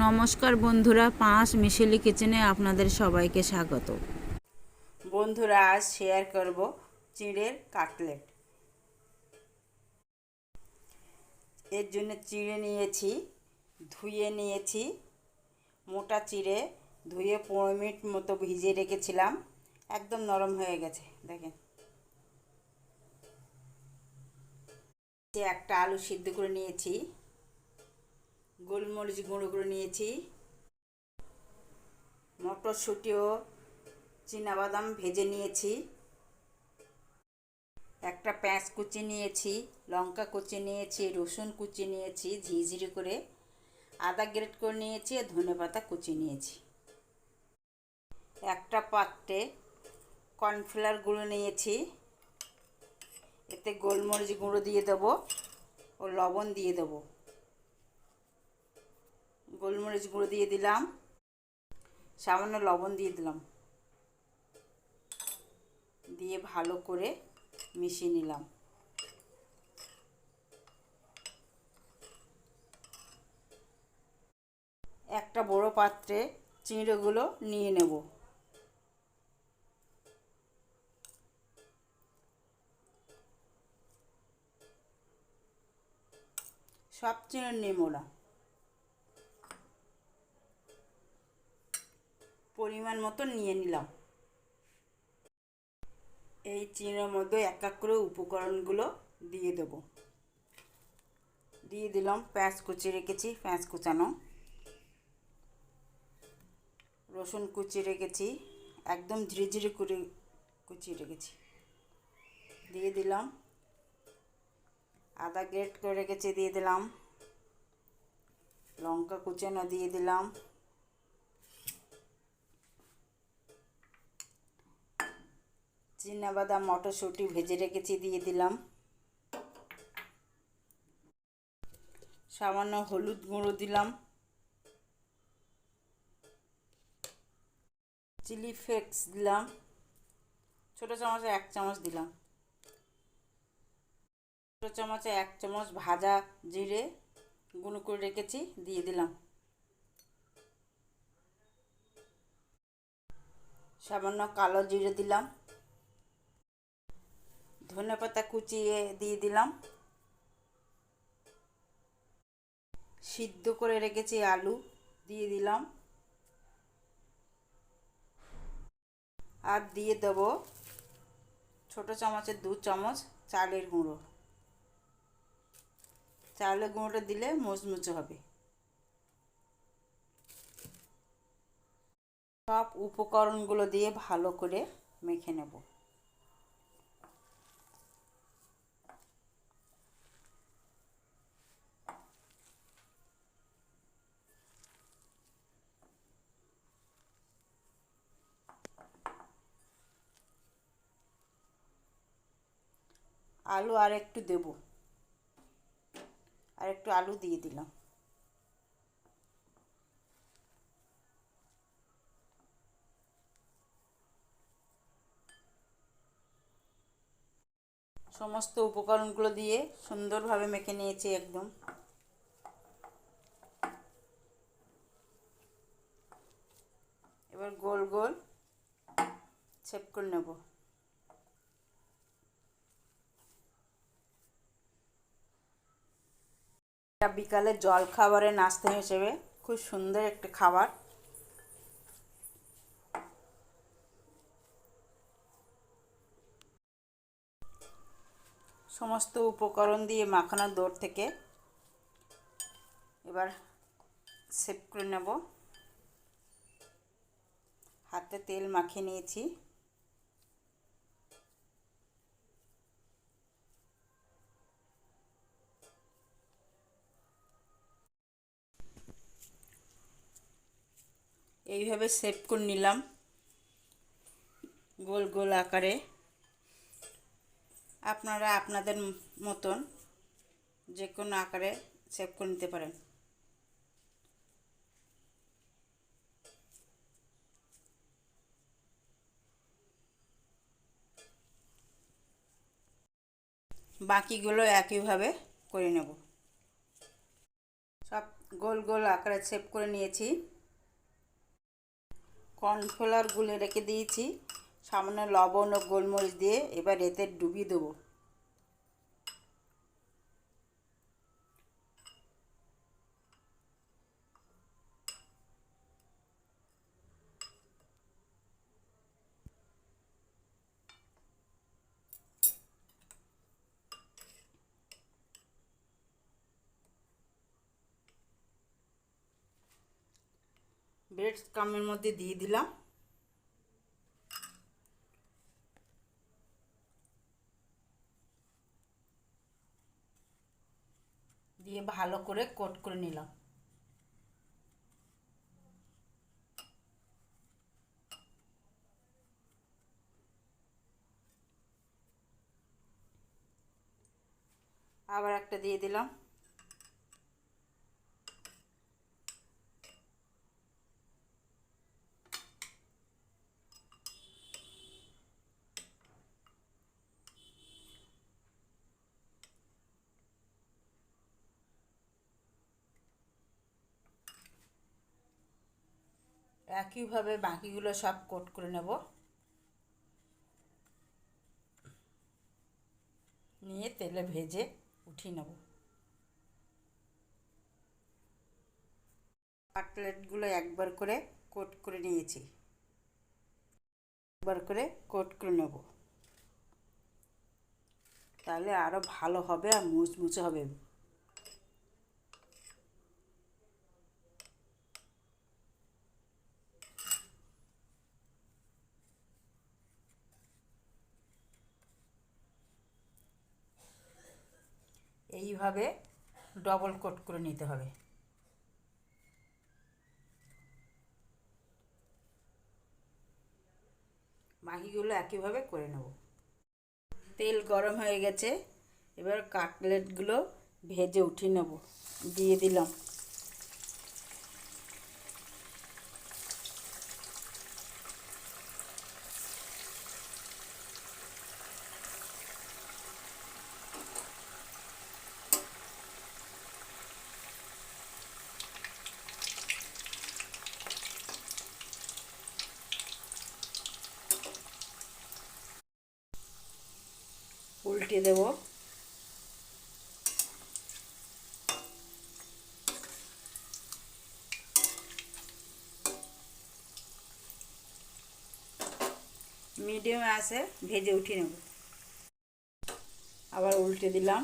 নমস্কার বন্ধুরা, পাঁচ মিশেলি কিচেনে আপনাদের সবাইকে স্বাগত। বন্ধুরা, আজ শেয়ার করব চিড়ের কাটলেট। এর জন্য চিড়ে নিয়েছি, ধুয়ে নিয়েছি, মোটা চিড়ে, ধুয়ে পনেরো মিনিট মতো ভিজিয়ে রেখেছিলাম, একদম নরম হয়ে গেছে, দেখেন। একটা আলু সিদ্ধ করে নিয়েছি। গোলমরিচ গুঁড়ো করে নিয়েছি। মটরশুঁটি ও বাদাম ভেজে নিয়েছি। একটা পেঁয়াজ কুচি নিয়েছি, লঙ্কা কুচি নিয়েছি, রসুন কুচি নিয়েছি ঝিঝিরি করে আদা গ্রেট করে নিয়েছি, আর ধনে পাতা কুচি নিয়েছি। একটা পাত্রে কর্নফ্লাওয়ার গুঁড়ো নিয়েছি। এতে গোলমরিচ গুঁড়ো দিয়ে দেবো ও লবণ দিয়ে দেবো। গোলমরিচ গুঁড়ো দিয়ে দিলাম। সামান্য লবণ দিয়ে দিলাম। দিয়ে ভালো করে মিশিয়ে নিলাম। একটা বড় পাত্রে চিঁড়েগুলো নিয়ে নেব। সব চিঁড়ে নেব পরিমাণ মতো নিয়ে নিলাম। এই চিনের মধ্যে এক এক করে উপকরণগুলো দিয়ে দেবো। দিয়ে দিলাম পেঁয়াজ কুচি রেখেছি, পেঁয়াজ কুচানো। রসুন কুচি রেখেছি, একদম ধীরে ধীরে করে কুচিয়ে রেখেছি। দিয়ে দিলাম, আদা গ্রেট করে রেখেছি, দিয়ে দিলাম। লঙ্কা কুচানো দিয়ে দিলাম। বাদাম মটরশুঁটি ভেজে রেখেছি, দিয়ে দিলাম। সামান্য হলুদ গুঁড়ো দিলাম। চিলি ফ্লেক্স দিলাম। ছোটো চামচে এক চামচ দিলাম। ছোটো চামচে এক চামচ ভাজা জিরে গুঁড়ো করে রেখেছি, দিয়ে দিলাম। সামান্য কালো জিরে দিলাম। ধনে পাতা কুচিয়ে দিয়ে দিলাম। সিদ্ধ করে রেখেছি আলু, দিয়ে দিলাম। আর দিয়ে দেব ছোট চামচের দু চামচ চালের গুঁড়ো। চালের গুঁড়োটা দিলে মুচমুচে হবে। সব উপকরণগুলো দিয়ে ভালো করে মেখে নেব। আলু আর একটু দেব। আর একটু আলু দিয়ে দিলাম। সমস্ত উপকরণগুলো দিয়ে সুন্দরভাবে মেখে নিয়েছি একদম। এবার গোল গোল ছেপ করে নেব। এটা বিকালে জল খাবারের নাস্তা হিসেবে খুব সুন্দর একটি খাবার। সমস্ত উপকরণ দিয়ে মাখানোর দৌড় থেকে এবার সেভ করে নেব। হাতে তেল মাখিয়ে নিয়েছি। এইভাবে সেভ করে নিলাম। গোল গোল আকারে। আপনারা আপনাদের মতন যে কোনো আকারে সেভ করে নিতে পারেন। বাকিগুলো একইভাবে করে নেব। সব গোল গোল আকারে শেপ করে নিয়েছি। কর্নফ্লাওয়ার গুলে রেখে দিয়েছি। সামান্য লবণ ও গোলমরিচ দিয়ে এবার এতে ডুবিয়ে দেবো। ব্রেড কামের মধ্যে দিয়ে দিলাম। দিয়ে ভালো করে কোট করে নিলাম। আবার একটা দিয়ে দিলাম। একইভাবে বাকিগুলো সব কোট করে নেব। নিয়ে তেলে ভেজে উঠিয়ে নেব। কাটলেটগুলো একবার করে কোট করে নিয়েছি। একবার করে কোট করে নেব। তাহলে আরও ভালো হবে আর মুচমুচে হবে। এইভাবে ডবল কোট করে নিতে হবে। বাকিগুলো একইভাবে করে নেব। তেল গরম হয়ে গেছে, এবার কাটলেটগুলো ভেজে উঠিয়ে নেব। দিয়ে দিলাম। উল্টে দেব। মিডিয়ামে আছে ভেজে উঠিয়ে নেব। আবার উল্টে দিলাম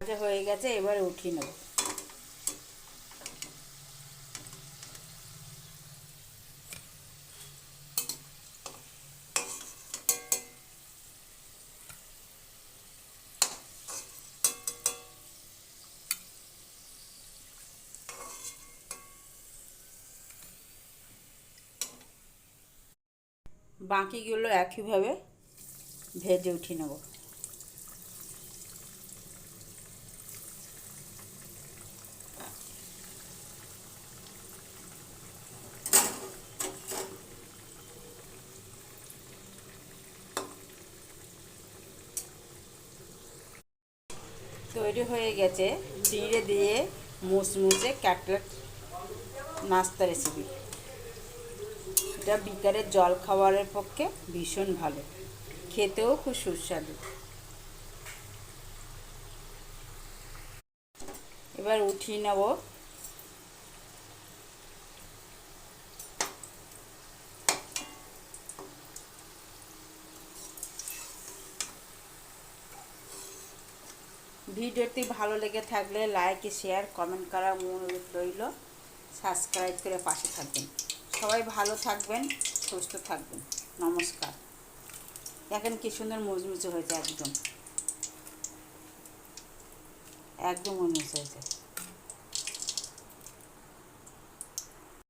ভাজা হয়ে গেছে এবারে উঠিয়ে নেব। বাকিগুলো একইভাবে ভেজে উঠিয়ে নেব। তৈরি হয়ে গেছে চিড়ে দিয়ে মুচমুচে ক্যাটলেট নাস্তা রেসিপি এটা বিকারের জল খাওয়ারের পক্ষে ভীষণ ভালো, খেতেও খুব সুস্বাদু। এবার উঠিয়ে নেব ভিডিওটি ভালো লেগে থাকলে লাইক শেয়ার কমেন্ট করার অনুরোধ রইল। সাবস্ক্রাইব করে পাশে থাকবেন। সবাই ভালো থাকবেন, সুস্থ থাকবেন। নমস্কার। দেখেন কি সুন্দর মজমুজ হয়েছে একদম। একদম মজমুজ হয়েছে।